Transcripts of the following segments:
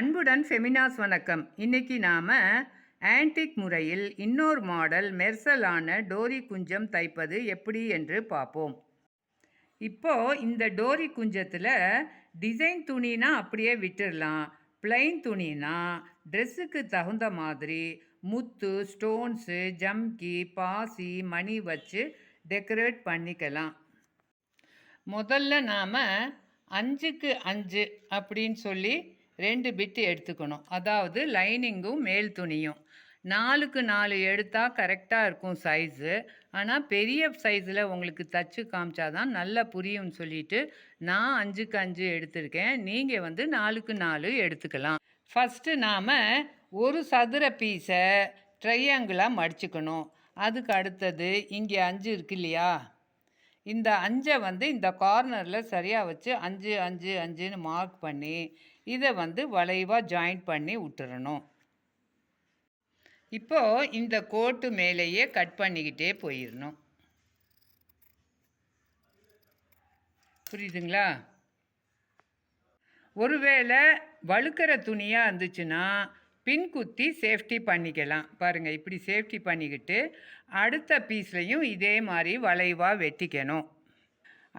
அன்புடன் ஃபெமினாஸ் வணக்கம். இன்னைக்கு நாம் ஆன்டிக் முறையில் இன்னொரு மாடல் மெர்சலான டோரி குஞ்சம் தைப்பது எப்படி என்று பார்ப்போம். இப்போது இந்த டோரி குஞ்சத்தில் டிசைன் துணினா அப்படியே விட்டுடலாம் பிளைன் துணினா ட்ரெஸ்ஸுக்கு தகுந்த மாதிரி முத்து ஸ்டோன்ஸு ஜம்கி பாசி மணி வச்சு டெக்கரேட் பண்ணிக்கலாம். முதல்ல நாம் அஞ்சுக்கு அஞ்சு அப்படின்னு சொல்லி ரெண்டு பிட்டு எடுத்துக்கணும். அதாவது லைனிங்கும் மேல் துணியும். நாலுக்கு நாலு எடுத்தால் கரெக்டாக இருக்கும் சைஸு ஆனால் பெரிய சைஸில் உங்களுக்கு தச்சு காமிச்சாதான் நல்லா புரியும்னு சொல்லிட்டு நான் அஞ்சுக்கு அஞ்சு எடுத்திருக்கேன். நீங்கள் வந்து நாலுக்கு நாலு எடுத்துக்கலாம். ஃபஸ்ட்டு நாம் ஒரு சதுர பீஸை ட்ரையாங்கிளாக மடிச்சுக்கணும். அதுக்கு அடுத்தது இங்கே அஞ்சு இருக்கு இல்லையா? இந்த அஞ்சை வந்து இந்த கார்னரில் சரியாக வச்சு அஞ்சு அஞ்சு அஞ்சுன்னு மார்க் பண்ணி இதை வந்து வளைவாக ஜாயின் பண்ணி விட்டுறணும் இப்போது இந்த கோட்டு மேலேயே கட் பண்ணிக்கிட்டே போயிடணும் புரியுதுங்களா? ஒருவேளை வழுக்கிற துணியாக இருந்துச்சுன்னா பின் குத்தி சேஃப்டி பண்ணிக்கலாம். பாருங்கள் இப்படி சேஃப்டி பண்ணிக்கிட்டு அடுத்த பீஸ்லையும் இதே மாதிரி வளைவாக வெட்டிக்கணும்.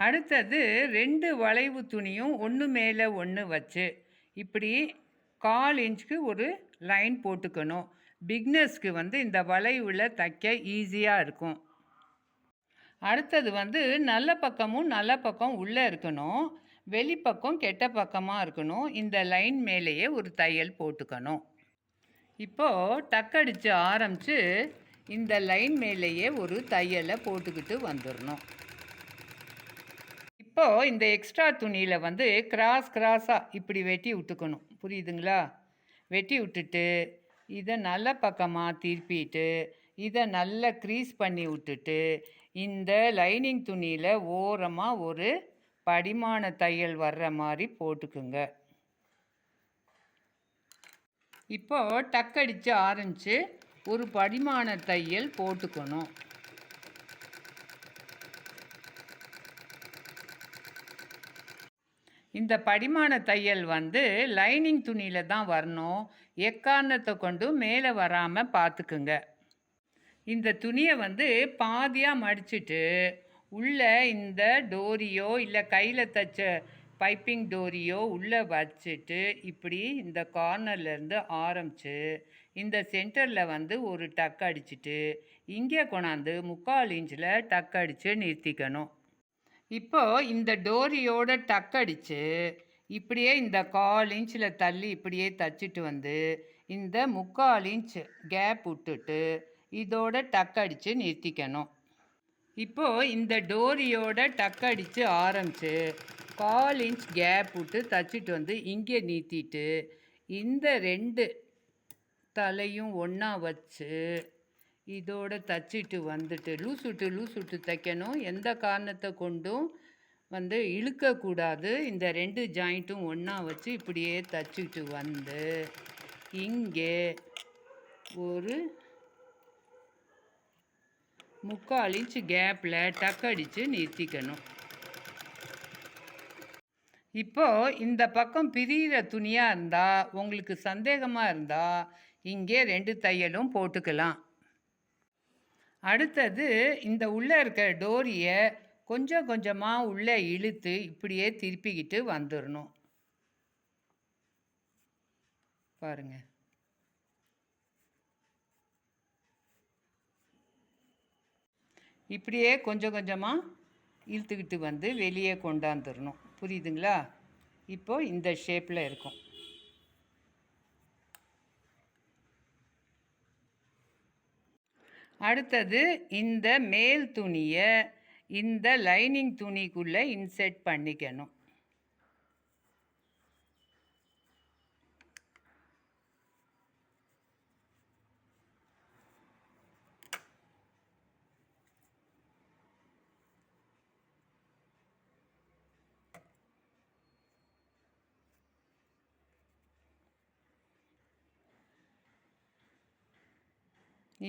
அடுத்தது ரெண்டு வளைவு துணியும் ஒன்று மேலே ஒன்று வச்சு இப்படி கால் இன்ச்சுக்கு ஒரு லைன் போட்டுக்கணும். பிக்னஸ்க்கு வந்து இந்த வளைவில் தைக்க ஈஸியாக இருக்கும். அடுத்தது வந்து நல்ல பக்கமும் நல்ல பக்கம் உள்ளே இருக்கணும். வெளிப்பக்கம் கெட்ட பக்கமாக இருக்கணும். இந்த லைன் மேலேயே ஒரு தையல் போட்டுக்கணும். இப்போது டக்கடிச்சு ஆரம்பித்து இந்த லைன் மேலேயே ஒரு தையலை போட்டுக்கிட்டு வந்துடணும். இப்போது இந்த எக்ஸ்ட்ரா துணியில் வந்து கிராஸ் கிராஸாக இப்படி வெட்டி விட்டுக்கணும். புரியுதுங்களா? வெட்டி விட்டுட்டு இதை நல்ல பக்கமாக திருப்பிட்டு இதை நல்லா க்ரீஸ் பண்ணி விட்டுட்டு இந்த லைனிங் துணியில் ஓரமாக ஒரு படிமான தையல் வர்ற மாதிரி போட்டுக்குங்க. இப்போ டக்கடிச்சு ஆரம்பித்து ஒரு படிமான தையல் போட்டுக்கணும். இந்த படிமான தையல் வந்து லைனிங் துணியில் தான் வரணும். எக்காரணத்தை கொண்டு மேலே வராமல் பார்த்துக்குங்க. இந்த துணியை வந்து பாதியாக மடிச்சுட்டு உள்ளே இந்த டோரியோ இல்லை கையில் தைச்ச பைப்பிங் டோரியோ உள்ளே வச்சுட்டு இப்படி இந்த கார்னர்லேருந்து ஆரம்பித்து இந்த சென்டரில் வந்து ஒரு டக் அடிச்சிட்டு இங்கே கொண்டாந்து முக்கால் இன்ச்சில் டக் அடித்து நிறுத்திக்கணும். இப்போ இந்த டோரியோட டக் அடித்து இப்படியே இந்த கால் இன்ச்சில் தள்ளி இப்படியே தச்சிட்டு வந்து இந்த முக்கால் இன்ச் கேப் விட்டுட்டு இதோட டக் அடித்து நிறுத்திக்கணும். இப்போது இந்த டோரியோட டக் அடித்து ஆரம்பித்து கால் இன்ச் கேப் விட்டு தச்சிட்டு வந்து இங்கே நீத்திட்டு இந்த ரெண்டு தலையும் ஒன்றா வச்சு இதோட தச்சுட்டு வந்துட்டு லூஸ் விட்டு லூஸ் விட்டு தைக்கணும். எந்த காரணத்தை கொண்டும் வந்து இழுக்கக்கூடாது. இந்த ரெண்டு ஜாயிண்ட்டும் ஒன்றா வச்சு இப்படியே தச்சுட்டு வந்து இங்கே ஒரு முக்கால் இன்ச் கேப்பில் டக் அடித்து நிறுத்திக்கணும். இப்போ இந்த பக்கம் பிரிகிற துணியாக இருந்தால் உங்களுக்கு சந்தேகமாக இருந்தால் இங்கே ரெண்டு தையலும் போட்டுக்கலாம். அடுத்தது இந்த உள்ளே இருக்கிற டோரியை கொஞ்சம் கொஞ்சமாக உள்ளே இழுத்து இப்படியே திருப்பிக்கிட்டு வந்துடணும் பாருங்கள் இப்படியே கொஞ்சம் கொஞ்சமாக இழுத்துக்கிட்டு வந்து வெளியே கொண்டாந்துடணும் புரியுதுங்களா? இப்போ இந்த ஷேப்பில் இருக்கும். அடுத்தது இந்த மேல் துணியை இந்த லைனிங் துணிக்குள்ளே இன்செர்ட் பண்ணிக்கணும்.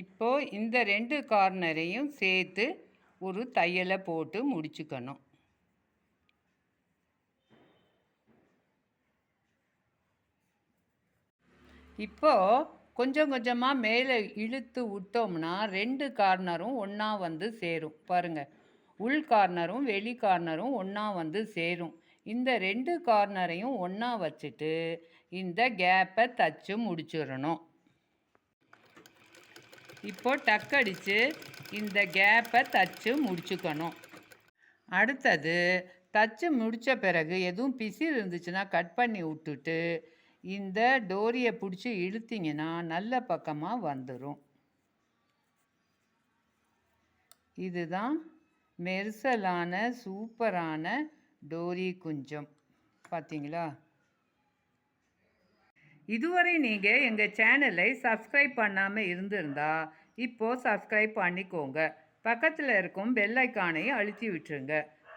இப்போ இந்த ரெண்டு கார்னரையும் சேர்த்து ஒரு தையலை போட்டு முடிச்சுக்கணும். இப்போது கொஞ்சம் கொஞ்சமாக மேலே இழுத்து விட்டோம்னா ரெண்டு கார்னரும் ஒன்றா வந்து சேரும். பாருங்கள் உள் கார்னரும் வெளி கார்னரும் ஒன்றா வந்து சேரும். இந்த ரெண்டு கார்னரையும் ஒன்றா வச்சுட்டு இந்த கேப்பை தச்சு முடிச்சிடணும். இப்போ டக்கடிச்சு இந்த கேப்பை தச்சு முடிச்சுக்கணும். அடுத்தது தச்சு முடித்த பிறகு எதுவும் பிசிறு இருந்துச்சுன்னா கட் பண்ணி விட்டுட்டு இந்த டோரியை பிடிச்சி இழுத்திங்கன்னா நல்ல பக்கமாக வந்துடும் இதுதான் மெர்சலான சூப்பரான டோரி குஞ்சம். பார்த்தீங்களா இதுவரை நீங்கள் எங்கள் சேனலை சப்ஸ்கிரைப் பண்ணாமல் இருந்திருந்தா இப்போது சப்ஸ்கிரைப் பண்ணிக்கோங்க. பக்கத்தில் இருக்கும் பெல் ஐக்கானை அழுத்தி விட்டுருங்க.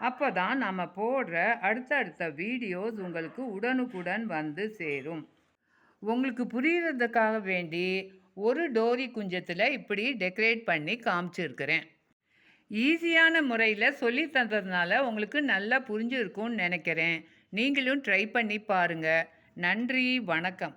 அப்போ தான் நம்ம போடுற அடுத்தடுத்த வீடியோஸ் உங்களுக்கு உடனுக்குடன் வந்து சேரும். உங்களுக்கு புரிகிறதுக்காக வேண்டி ஒரு டோரி குஞ்சத்தில் இப்படி டெக்கரேட் பண்ணி காமிச்சிருக்கிறேன். ஈஸியான முறையில் சொல்லி தந்ததுனால உங்களுக்கு நல்லா புரிஞ்சிருக்கும்னு நினைக்கிறேன். நீங்களும் ட்ரை பண்ணி பாருங்கள் நன்றி வணக்கம்.